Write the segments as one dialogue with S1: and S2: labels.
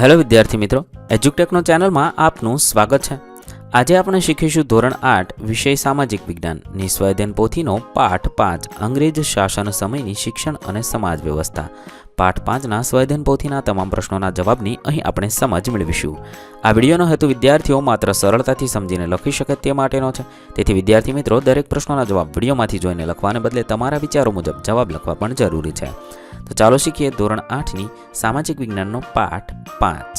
S1: Hello વિદ્યાર્થી મિત્રો એજ્યુટેકનો ચેનલમાં આપનું સ્વાગત છે. આજે આપણે શીખીશું ધોરણ આઠ, વિષય સામાજિક વિજ્ઞાન. નિસ્વાધ્યન પોથીનો પાઠ પાંચ, અંગ્રેજ શાસન સમયની શિક્ષણ અને સમાજ વ્યવસ્થા. પાઠ પાંચના સ્વાધ્યન પોથીના તમામ પ્રશ્નોના જવાબની અહીં આપણે સમજ મેળવીશું. આ વિડીયોનો હેતુ વિદ્યાર્થીઓ માત્ર સરળતાથી સમજીને લખી શકે તે માટેનો છે. તેથી વિદ્યાર્થી મિત્રો, દરેક પ્રશ્નોના જવાબ વિડીયોમાંથી જોઈને લખવાને બદલે તમારા વિચારો મુજબ જવાબ લખવા પણ જરૂરી છે. તો ચાલો શીખીએ ધોરણ આઠની સામાજિક વિજ્ઞાનનો પાઠ પાંચ.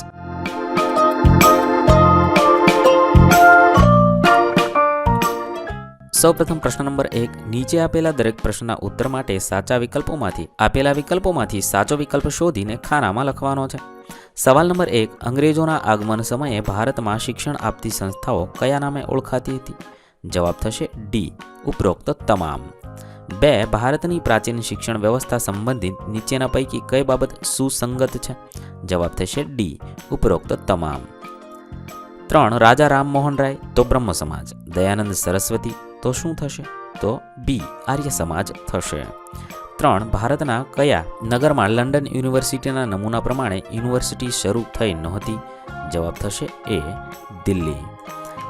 S1: સૌપ્રથમ પ્રશ્ન નંબર એક, નીચે આપેલા દરેક પ્રશ્નના ઉત્તર માટે સાચા વિકલ્પોમાંથી, આપેલા વિકલ્પોમાંથી સાચો વિકલ્પ શોધીને ખાનામાં લખવાનો છે. સવાલ નંબર એક, અંગ્રેજોના આગમન સમયે ભારતમાં શિક્ષણ આપતી સંસ્થાઓ કયા નામે ઓળખાતી હતી? જવાબ થશે ડી, ઉપરોક્ત તમામ. બે, ભારતની પ્રાચીન શિક્ષણ વ્યવસ્થા સંબંધિત નીચેના પૈકી કઈ બાબત સુસંગત છે? જવાબ થશે ડી, ઉપરોક્ત તમામ. ત્રણ, રાજા રામમોહન રાય તો બ્રહ્મ સમાજ, દયાનંદ સરસ્વતી તો શું થશે? તો બી, આર્ય સમાજ થશે. ત્રણ, ભારતના કયા નગરમાં લંડન યુનિવર્સિટીના નમૂના પ્રમાણે યુનિવર્સિટી શરૂ થઈ નહોતી? જવાબ થશે એ, દિલ્હી.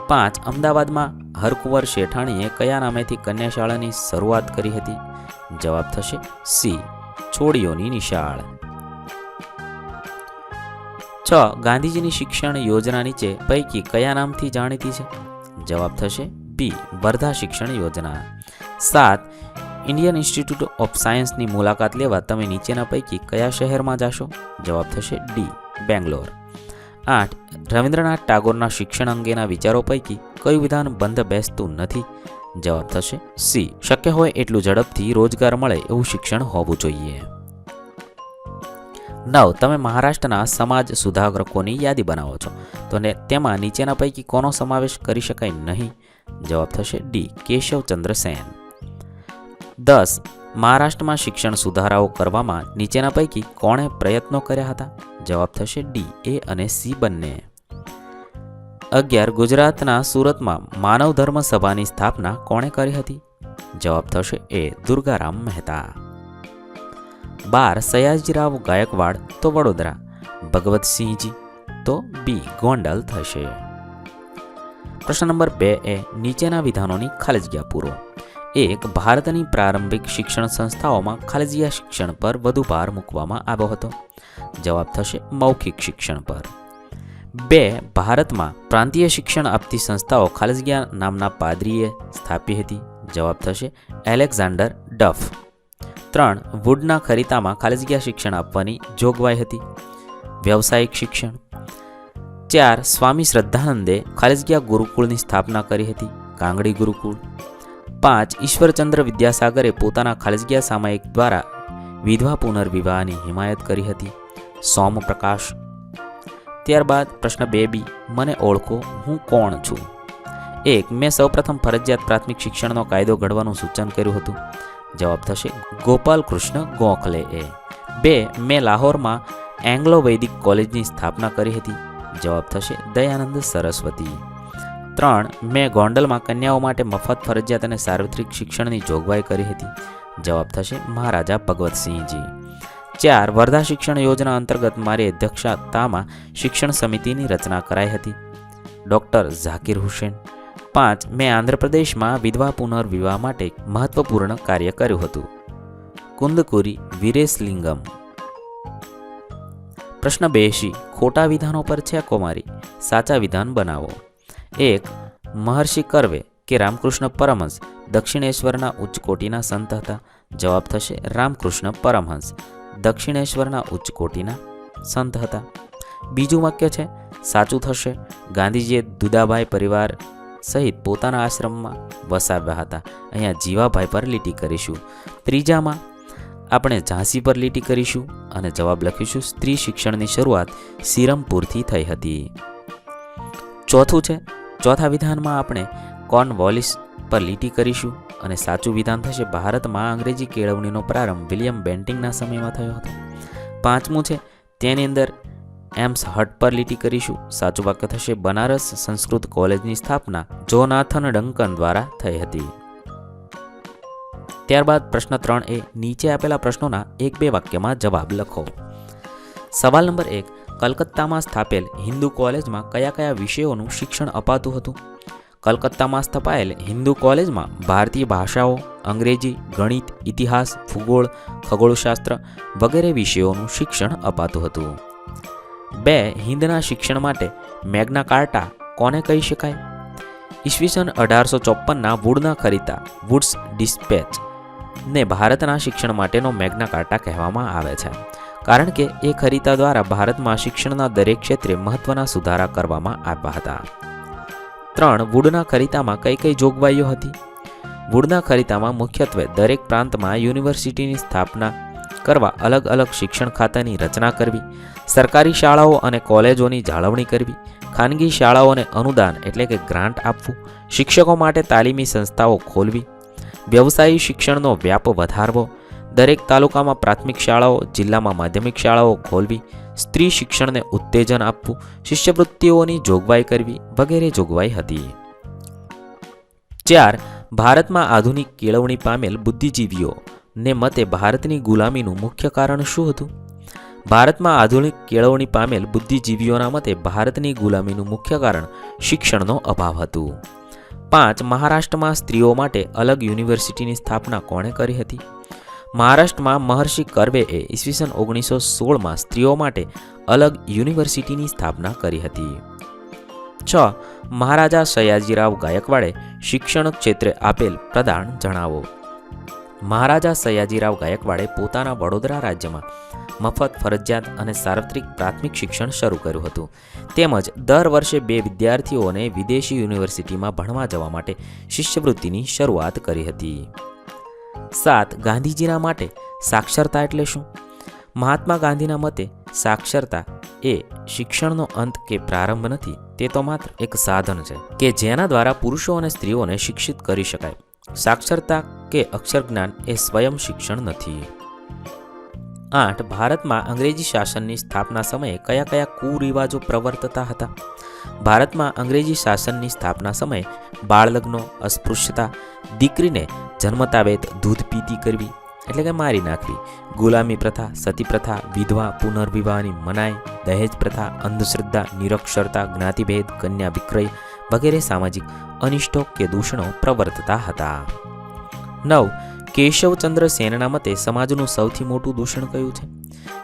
S1: પાંચ અમદાવાદમાં હરકુંવર શેઠાણીએ કયા નામેથી કન્યાશાળાની શરૂઆત કરી હતી? જવાબ થશે સી, છોડીઓની નિશાળ. છ, ગાંધીજીની શિક્ષણ યોજના નીચે પૈકી કયા નામથી જાણીતી છે? જવાબ થશે બી, વર્ધા શિક્ષણ યોજના. સાત, ઇન્ડિયન ઇન્સ્ટિટ્યૂટ ઓફ સાયન્સની મુલાકાત લેવા તમે નીચેના પૈકી કયા શહેરમાં જાશો? જવાબ થશે ડી, બેંગ્લોર. આઠ, રવિન્દ્રનાથ ટાગોરના શિક્ષણ અંગેના વિચારો પૈકી કયું વિધાન બંધ બેસતું નથી? જવાબ થશે સી, શક્ય હોય એટલું ઝડપથી રોજગાર મળે એવું શિક્ષણ હોવું જોઈએ. નવ, તમે મહારાષ્ટ્રના સમાજ સુધારકોની યાદી બનાવો છો. તો ને તેમાં નીચેના પૈકી કોનો સમાવેશ કરી શકાય નહીં? જવાબ થશે ડી કેશવચંદ્ર સેન. દસ, મહારાષ્ટ્રમાં શિક્ષણ સુધારાઓ કરવામાં નીચેના પૈકી કોણે પ્રયત્નો કર્યા હતા? જવાબ થશે ડી, એ અને સી બંને. અગિયાર, ગુજરાતના સુરતમાં માનવ ધર્મ સભાની સ્થાપના કોણે કરી હતી? જવાબ થશે એ, દુર્ગારામ મહેતા. બાર, સયાજીરાવ ગાયકવાડ તો વડોદરા ભગવતસિંહજી તો બી, ગોંડલ થશે. પ્રશ્ન નંબર બે એ, નીચેના વિધાનોની ખાલી જગ્યા પૂરો. એક ભારતની પ્રારંભિક શિક્ષણ સંસ્થાઓમાં ખાલજીયા શિક્ષણ પર વધુ ભાર મૂકવામાં આવ્યો હતો. જવાબ થશે મૌખિક શિક્ષણ પર. બે, ભારતમાં પ્રાંતીય શિક્ષણ આપતી સંસ્થાઓ ખાલજીયા નામના પાદરીએ સ્થાપી હતી. જવાબ થશે એલેક્ઝાન્ડર ડફ. ત્રણ, વુડના ખરીતામાં ખાલી શિક્ષણ આપવાની જોગવાઈ હતી. વ્યવસાયિક શિક્ષણ. ચાર, સ્વામી શ્રદ્ધાનંદે ખાલી ગુરુકુળની સ્થાપના કરી હતી. કાંગડી ગુરુકુળ. પાંચ ઈશ્વરચંદ્ર વિદ્યાસાગરે પોતાના ખાલી સામાયિક દ્વારા વિધવા પુનર્વિવાહની હિમાયત કરી હતી. સોમપ્રકાશ. ત્યારબાદ પ્રશ્ન બે બી, મને ઓળખો, હું કોણ છું? એક, મેં સૌપ્રથમ ફરજિયાત પ્રાથમિક શિક્ષણનો કાયદો ઘડવાનું સૂચન કર્યું હતું. જવાબ થશે, ગોપાલ કૃષ્ણ ગોખલે એ. બે, મેં લાહોરમાં એંગ્લો વૈદિક કોલેજની સ્થાપના કરી હતી. જવાબ થશે, દયાનંદ સરસ્વતી. ત્રણ, મેં ગોંડલમાં કન્યાઓ માટે મફત ફરજિયાત અને સાર્વત્રિક શિક્ષણની જોગવાઈ કરી હતી. જવાબ થશે મહારાજા ભગવતસિંહજી. ચાર, વર્ધા શિક્ષણ યોજના અંતર્ગત મારી અધ્યક્ષતામાં શિક્ષણ સમિતિની રચના કરાઈ હતી. ડૉક્ટર ઝાકીર હુસેન. પાંચ, મેં આંધ્રપ્રદેશમાં વિધવા પુનર્વિવાહ માટે મહત્વપૂર્ણ કાર્ય કર્યું હતું. કુંદકુરી વિરેશલિંગમ. પ્રશ્ન બેસી ખોટા વિધાનો પર છે કુમારી? સાચા વિધાન બનાવો. એક મહર્ષિ કરવે કે રામકૃષ્ણ પરમહંસ દક્ષિણેશ્વરના ઉચ્ચ કોટીના સંત હતા. જવાબ થશે રામકૃષ્ણ પરમહંસ, દક્ષિણેશ્વરના ઉચ્ચ કોટીના સંત હતા. બીજું વાક્ય છે, સાચું થશે, ગાંધીજીએ દુદાભાઈ પરિવાર સહિત પોતાના આશ્રમમાં વસાવ્યા હતા. અહીંયા જીવાભાઈ પર લીટી કરીશું. ત્રીજામાં, આપણે ઝાંસી પર લીટી કરીશું અને જવાબ લખીશું, સ્ત્રી શિક્ષણની શરૂઆત સિરમપુરથી થઈ હતી. ચોથું છે ચોથા વિધાનમાં આપણે કોર્નવોલિસ પર લીટી કરીશું અને સાચું વિધાન થશે ભારતમાં અંગ્રેજી કેળવણીનો પ્રારંભ વિલિયમ બેન્ટિંગના સમયમાં થયો હતો. પાંચમું છે, તેની અંદર એમ્સ હટ પર લીટી કરીશું. સાચું વાક્ય થશે, બનારસ સંસ્કૃત કોલેજની સ્થાપના જોનાથન ડંકન દ્વારા થઈ હતી. ત્યારબાદ પ્રશ્ન ત્રણ એ, નીચે આપેલા પ્રશ્નોના એક બે વાક્યમાં જવાબ લખો. સવાલ નંબર એક કલકત્તામાં સ્થાપેલ હિન્દુ કોલેજમાં કયા કયા વિષયોનું શિક્ષણ અપાતું હતું? કલકત્તામાં સ્થપાયેલ હિન્દુ કોલેજમાં ભારતીય ભાષાઓ, અંગ્રેજી, ગણિત, ઇતિહાસ, ભૂગોળ, ખગોળશાસ્ત્ર વગેરે વિષયોનું શિક્ષણ અપાતું હતું. બે હિન્દના શિક્ષણ માટે મેગ્ના કાર્ટા કોને કહી શકાય? ઈસવીસન અઢારસો ચોપનના વુડના ખરીતા વુડ્સ ડિસ્પેચ ને ભારતના શિક્ષણ માટેનો મેગ્ના કાર્ટા કહેવામાં આવે છે. કારણ કે એ ખરીતા દ્વારા ભારતમાં શિક્ષણના દરેક ક્ષેત્રે મહત્વના સુધારા કરવામાં આવ્યા હતા. ત્રણ, વુડના ખરીતામાં કઈ કઈ જોગવાઈઓ હતી? વુડના ખરીતામાં મુખ્યત્વે દરેક પ્રાંતમાં યુનિવર્સિટીની સ્થાપના કરવા અલગ અલગ શિક્ષણ ખાતાની રચના કરવી, સરકારી શાળાઓ અને કોલેજોની જાળવણી કરવી, ખાનગી શાળાઓને અનુદાન એટલે કે ગ્રાન્ટ આપવું, શિક્ષકો માટે તાલીમી સંસ્થાઓ ખોલવી, વ્યવસાયી શિક્ષણનો વ્યાપ વધારવો દરેક તાલુકામાં પ્રાથમિક શાળાઓ, જિલ્લામાં માધ્યમિક શાળાઓ ખોલવી, સ્ત્રી શિક્ષણને ઉત્તેજન આપવું, શિષ્યવૃત્તિઓની જોગવાઈ કરવી વગેરે જોગવાઈ હતી. ચાર, ભારતમાં આધુનિક કેળવણી પામેલ બુદ્ધિજીવીઓને મતે ભારતની ગુલામીનું મુખ્ય કારણ શું હતું? ભારતમાં આધુનિક કેળવણી પામેલ બુદ્ધિજીવીઓના મતે ભારતની ગુલામીનું મુખ્ય કારણ શિક્ષણનો અભાવ હતું. પાંચ, મહારાષ્ટ્રમાં સ્ત્રીઓ માટે અલગ યુનિવર્સિટીની સ્થાપના કોણે કરી હતી? મહારાષ્ટ્રમાં મહર્ષિ કર્વેએ ઈસવીસન ઓગણીસો સોળમાં સ્ત્રીઓ માટે અલગ યુનિવર્સિટીની સ્થાપના કરી હતી. છ. મહારાજા સયાજીરાવ ગાયકવાડે શિક્ષણ ક્ષેત્રે આપેલ પ્રદાન જણાવો. મહારાજા સયાજીરાવ ગાયકવાડે પોતાના વડોદરા રાજ્યમાં મફત ફરજિયાત અને સાર્વત્રિક પ્રાથમિક શિક્ષણ શરૂ કર્યું હતું. તેમજ દર વર્ષે બે વિદ્યાર્થીઓને વિદેશી યુનિવર્સિટીમાં ભણવા જવા માટે શિષ્યવૃત્તિની શરૂઆત કરી હતી. સાત ગાંધીજીના માટે સાક્ષરતા એટલે શું? મહાત્મા ગાંધીના મતે સાક્ષરતા એ શિક્ષણનો અંત કે પ્રારંભ નથી, તે તો માત્ર એક સાધન છે કે જેના દ્વારા પુરુષો અને સ્ત્રીઓને શિક્ષિત કરી શકાય. સાક્ષરતા કે અક્ષર જ્ઞાન એ સ્વયં શિક્ષણ નથી. આઠ, ભારતમાં અંગ્રેજી શાસનની સ્થાપના સમયે કયા કયા કુરિવાજો પ્રવર્તતા હતા? ભારતમાં અંગ્રેજી શાસનની સ્થાપના સમયે બાળલગ્નો, અસ્પૃશ્યતા, દીકરીને જન્મતા વેત દૂધ પીતી કરવી એટલે કે મારી નાખવી. ગુલામી પ્રથા, સતી પ્રથા, વિધવા, પુનર્વિવાહની મનાઈ, દહેજ પ્રથા, અંધશ્રદ્ધા, નિરક્ષરતા, જ્ઞાતિભેદ, કન્યા વિક્રય વગેરે સામાજિક અનિષ્ટો કે દૂષણો પ્રવર્તતા હતા. નવ. કેશવચંદ્ર સેનના મતે સમાજનું સૌથી મોટું દૂષણ કયું છે?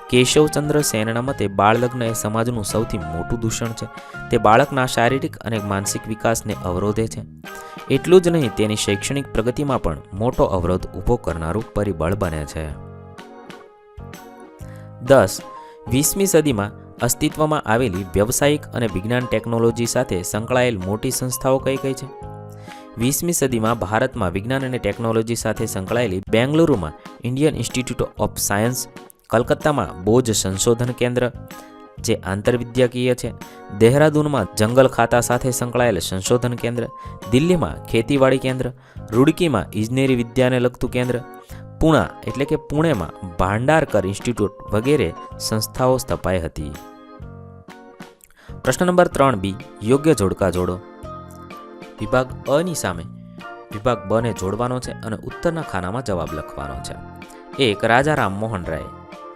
S1: કેશવચંદ્ર સેનના મતે બાળલગ્ન એ સમાજનું સૌથી મોટું દૂષણ છે. તે બાળકના શારીરિક અને માનસિક વિકાસને અવરોધે છે. એટલું જ નહીં, તેની શૈક્ષણિક પ્રગતિમાં પણ મોટો અવરોધ ઊભો કરનારું પરિબળ બને છે. દસ, વીસમી સદીમાં અસ્તિત્વમાં આવેલી વ્યવસાયિક અને વિજ્ઞાન ટેકનોલોજી સાથે સંકળાયેલ મોટી સંસ્થાઓ કઈ કઈ છે? વીસમી સદીમાં ભારતમાં વિજ્ઞાન અને ટેકનોલોજી સાથે સંકળાયેલી બેંગલુરુમાં ઇન્ડિયન ઇન્સ્ટિટ્યૂટ ઓફ સાયન્સ કલકત્તામાં બોજ સંશોધન કેન્દ્ર, જે આંતરવિદ્યાકીય છે. દહેરાદૂનમાં જંગલ ખાતા સાથે સંકળાયેલ સંશોધન કેન્દ્ર, દિલ્હીમાં ખેતીવાડી કેન્દ્ર, રૂડકીમાં ઇજનેરી વિદ્યાને લગતું કેન્દ્ર, પૂણા એટલે કે પુણેમાં ભાંડારકર ઇન્સ્ટિટ્યૂટ વગેરે સંસ્થાઓ સ્થપાઈ હતી. પ્રશ્ન નંબર ત્રણ બી, યોગ્ય જોડકા જોડો. વિભાગ અની સામે, વિભાગ બને જોડવાનો છે અને ઉત્તરના ખાનામાં જવાબ લખવાનો છે. એક રાજા રામમોહન રાય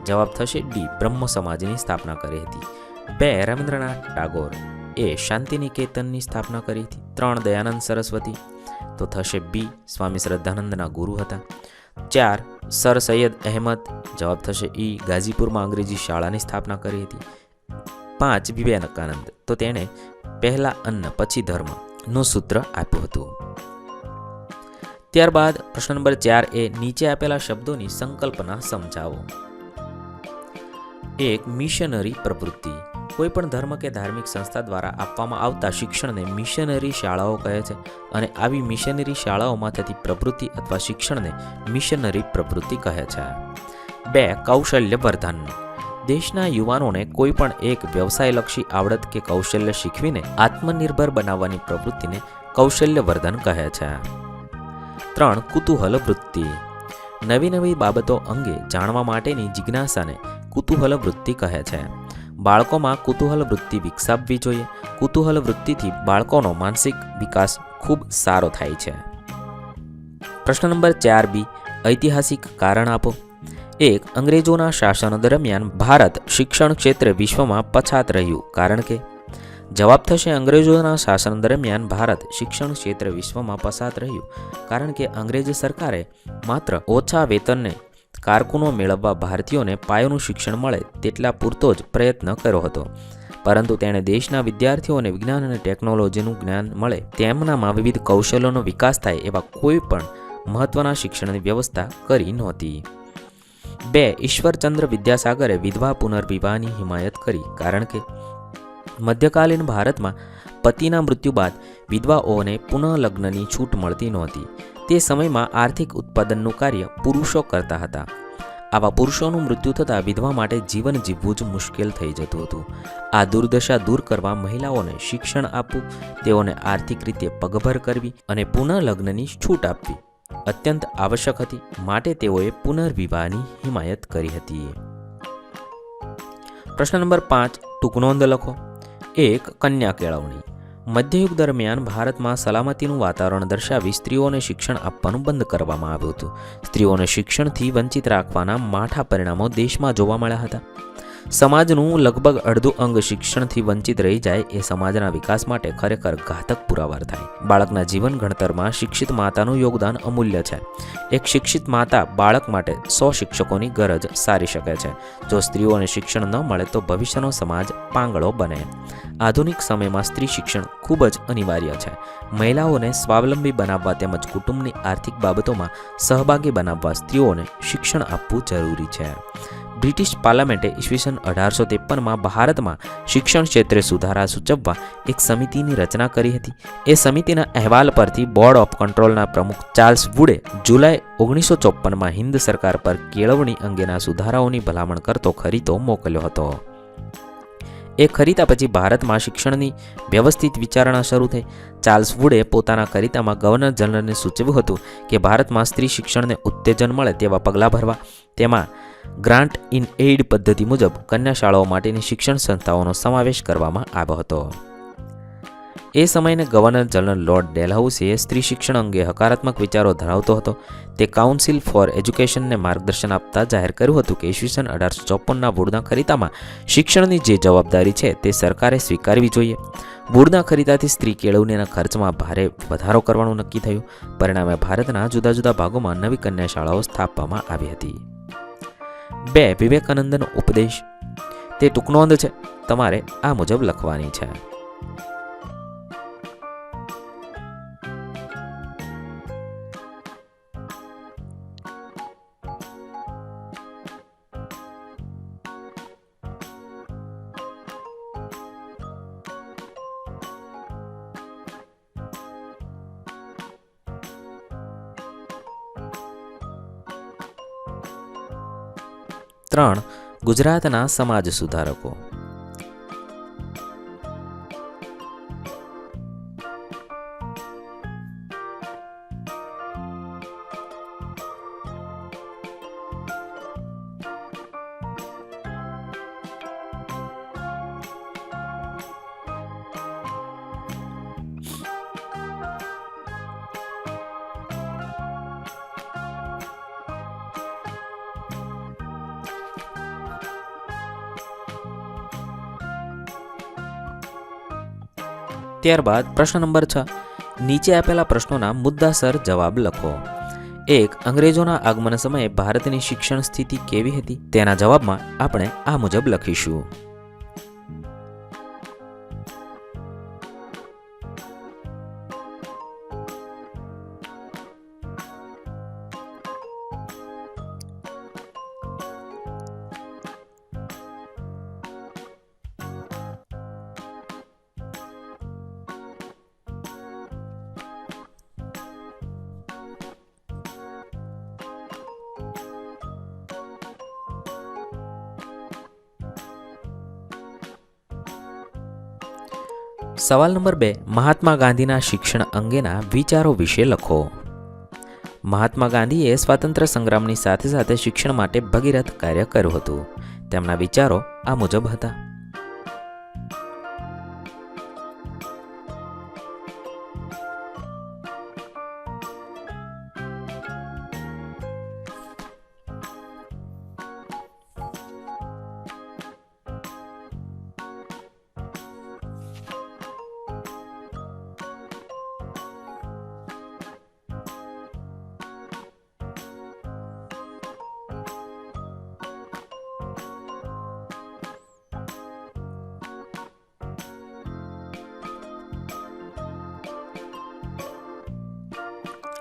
S1: જવાબ થશે ડી. બ્રહ્મ સમાજની સ્થાપના કરી હતી. બે. રવિન્દ્રનાથ ટાગોર. એ. શાંતિનિકેતનની સ્થાપના કરી હતી. ત્રણ. દયાનંદ સરસ્વતી. તો થશે બી. સ્વામી શ્રદ્ધાનંદના ગુરુ હતા. ચાર. સર સૈયદ અહેમદ. જવાબ થશે ઈ. ગાઝીપુરમાં અંગ્રેજી શાળાની સ્થાપના કરી હતી. પાંચ. વિવેકાનંદ. તો તેણે પહેલા અન્ન, પછી ધર્મનું સૂત્ર આપ્યું હતું. ત્યારબાદ પ્રશ્ન નંબર ચાર એ નીચે આપેલા શબ્દોની સંકલ્પના સમજાવો. એક મિશનરી પ્રવૃત્તિ. કોઈપણ ધર્મ કે ધાર્મિક સંસ્થા દ્વારા આપવામાં આવતા શિક્ષણને મિશનરી શાળાઓ કહે છે અને આવી મિશનરી શાળાઓમાં થતી પ્રવૃત્તિ અથવા શિક્ષણને મિશનરી પ્રવૃત્તિ કહે છે. બે કૌશલ્ય વર્ધન દેશના યુવાનોને કોઈ પણ એક વ્યવસાયલક્ષી આવડત કે કૌશલ્ય શીખવીને આત્મનિર્ભર બનાવવાની પ્રવૃત્તિને કૌશલ્ય વર્ધન કહે છે. ત્રણ, કુતૂહલ વૃત્તિ. નવી નવી બાબતો અંગે જાણવા માટેની જિજ્ઞાસાને કુતૂહલ વૃત્તિ કહે છે. બાળકોમાં કુતૂહલ વૃત્તિ વિકસાવવી જોઈએ. કુતૂહલ વૃત્તિથી બાળકોનો માનસિક વિકાસ ખૂબ સારો થાય છે. પ્રશ્ન નંબર ચાર બી. ઐતિહાસિક કારણ આપો. એક, અંગ્રેજોના શાસન દરમિયાન ભારત શિક્ષણ ક્ષેત્રે વિશ્વમાં પછાત રહ્યું. કારણ કે? જવાબ થશે અંગ્રેજોના શાસન દરમિયાન ભારત શિક્ષણ ક્ષેત્રે વિશ્વમાં પછાત રહ્યું. કારણ કે અંગ્રેજ સરકારે માત્ર ઓછા વેતનને કારકુનો મેળવવા ભારતીયોને પાયોનું શિક્ષણ મળે તેટલા પૂરતો જ પ્રયત્ન કર્યો હતો. પરંતુ તેણે દેશના વિદ્યાર્થીઓને વિજ્ઞાન અને ટેકનોલોજીનું જ્ઞાન મળે તેમનામાં વિવિધ કૌશલ્યોનો વિકાસ થાય એવા કોઈ પણ મહત્વના શિક્ષણની વ્યવસ્થા કરી નહોતી. બે, ઈશ્વરચંદ્ર વિદ્યાસાગરે વિધવા પુનર્વિવાહની હિમાયત કરી કારણ કે મધ્યકાલીન ભારતમાં પતિના મૃત્યુ બાદ વિધવાઓને પુનઃલગ્નની છૂટ મળતી નહોતી. તે સમયમાં આર્થિક ઉત્પાદનનું કાર્ય પુરુષો કરતા હતા. આવા પુરુષોનું મૃત્યુ થતાં વિધવા માટે જીવન જીવવું જ મુશ્કેલ થઈ જતું હતું. આ દુર્દશા દૂર કરવા મહિલાઓને શિક્ષણ આપવું, તેઓને આર્થિક રીતે પગભર કરવી અને પુનઃલગ્નની છૂટ આપવી અત્યંત આવશ્યક હતી. માટે તેઓએ પુનર્વિવાહની હિમાયત કરી હતી. પ્રશ્ન નંબર પાંચ ટૂંકનોંધ લખો. એક કન્યા કેળવણી. મધ્યયુગ દરમિયાન ભારતમાં સલામતીનું વાતાવરણ દર્શાવી સ્ત્રીઓને શિક્ષણ આપવાનું બંધ કરવામાં આવ્યું હતું. સ્ત્રીઓને શિક્ષણથી વંચિત રાખવાના માઠા પરિણામો દેશમાં જોવા મળ્યા હતા. સમાજનું લગભગ અડધું અંગ શિક્ષણથી વંચિત રહી જાય એ સમાજના વિકાસ માટે ખરેખર ઘાતક પુરાવાર થાય. બાળકના જીવન ઘડતરમાં શિક્ષિત માતાનું યોગદાન અમૂલ્ય છે. એક શિક્ષિત માતા બાળક માટે સો શિક્ષકોની ગરજ સારી શકે છે. જો સ્ત્રીઓને શિક્ષણ ન મળે તો ભવિષ્યનો સમાજ પાંગળો બને. આધુનિક સમયમાં સ્ત્રી શિક્ષણ ખૂબ જ અનિવાર્ય છે. મહિલાઓને સ્વાવલંબી બનાવવા તેમજ કુટુંબની આર્થિક બાબતોમાં સહભાગી બનાવવા સ્ત્રીઓને શિક્ષણ આપવું જરૂરી છે. બ્રિટિશ પાર્લામેન્ટે ઈસવીસન અઢારસો ત્રેપનમાં ભારતમાં શિક્ષણ ક્ષેત્રે સુધારા સૂચવવા એક સમિતિની રચના કરી હતી. એ સમિતિના અહેવાલ પરથી બોર્ડ ઓફ કંટ્રોલના પ્રમુખ ચાર્લ્સ વુડે જુલાઈ ઓગણીસો ચોપ્પનમાં હિન્દ સરકાર પર કેળવણી અંગેના સુધારાઓની ભલામણ કરતો ખરીતો મોકલ્યો હતો. એ ખરીદા પછી ભારતમાં શિક્ષણની વ્યવસ્થિત વિચારણા શરૂ થઈ. ચાર્લ્સ વુડે પોતાના ખરીતામાં ગવર્નર જનરલને સૂચવ્યું હતું કે ભારતમાં સ્ત્રી શિક્ષણને ઉત્તેજન મળે તેવા પગલાં ભરવા. તેમાં ગ્રાન્ટ ઇન એઇડ પદ્ધતિ મુજબ કન્યા શાળાઓ માટેની શિક્ષણ સંસ્થાઓનો સમાવેશ કરવામાં આવ્યો હતો. એ સમયને ગવર્નર જનરલ લોર્ડ ડેલહાઉસે સ્ત્રી શિક્ષણ અંગે હકારાત્મક વિચારો ધરાવતો હતો. તે કાઉન્સિલ ફોર એજ્યુકેશનને માર્ગદર્શન આપતા જાહેર કર્યું હતું કે ઈસવીસન અઢારસો ચોપનના બોર્ડના ખરીદામાં શિક્ષણની જે જવાબદારી છે તે સરકારે સ્વીકારવી જોઈએ. બોર્ડના ખરીદાથી સ્ત્રી કેળવણીના ખર્ચમાં ભારે વધારો કરવાનું નક્કી થયું. પરિણામે ભારતના જુદા જુદા ભાગોમાં નવી કન્યા શાળાઓ સ્થાપવામાં આવી હતી. બે વિવેકાનંદનો ઉપદેશ. તે ટૂંકનોંધ છે. તમારે આ મુજબ લખવાની છે. ત્રણ ગુજરાતના સમાજ સુધારકો. ત્યારબાદ પ્રશ્ન નંબર છ. નીચે આપેલા પ્રશ્નોના મુદ્દાસર જવાબ લખો. એક, અંગ્રેજોના આગમન સમયે ભારતની શિક્ષણ સ્થિતિ કેવી હતી? તેના જવાબમાં આપણે આ મુજબ લખીશું. સવાલ નંબર બે, મહાત્મા ગાંધીના શિક્ષણ અંગેના વિચારો વિશે લખો. મહાત્મા ગાંધીએ સ્વાતંત્ર્ય સંગ્રામની સાથે સાથે શિક્ષણ માટે ભગીરથ કાર્ય કર્યું હતું. તેમના વિચારો આ મુજબ હતા.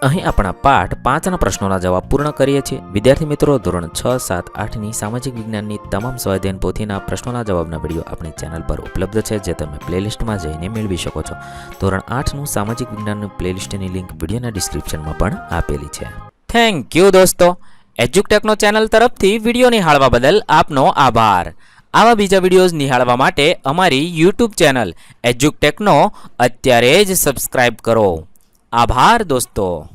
S1: અહીં આપણા પાઠ પાંચના પ્રશ્નોના જવાબ પૂર્ણ કરીએ છીએ. વિદ્યાર્થી મિત્રો, ધોરણ છ, સાત, આઠની સામાજિક વિજ્ઞાનની તમામ સ્વાધ્યાયન પોથીના પ્રશ્નોના જવાબના વીડિયો આપણી ચેનલ પર ઉપલબ્ધ છે, જે તમે પ્લેલિસ્ટમાં જઈને મેળવી શકો છો. ધોરણ આઠનું સામાજિક વિજ્ઞાનનું પ્લેલિસ્ટની લિંક વિડીયોના ડિસ્ક્રિપ્શનમાં પણ આપેલી છે. થેન્ક યુ દોસ્તો. એજ્યુકટેકનો ચેનલ તરફથી વીડિયો નિહાળવા બદલ આપનો આભાર. આવા બીજા વિડીયોઝ નિહાળવા માટે અમારી યુટ્યુબ ચેનલ એજ્યુકટેકનો અત્યારે જ સબસ્ક્રાઇબ કરો. આભાર દોસ્તો.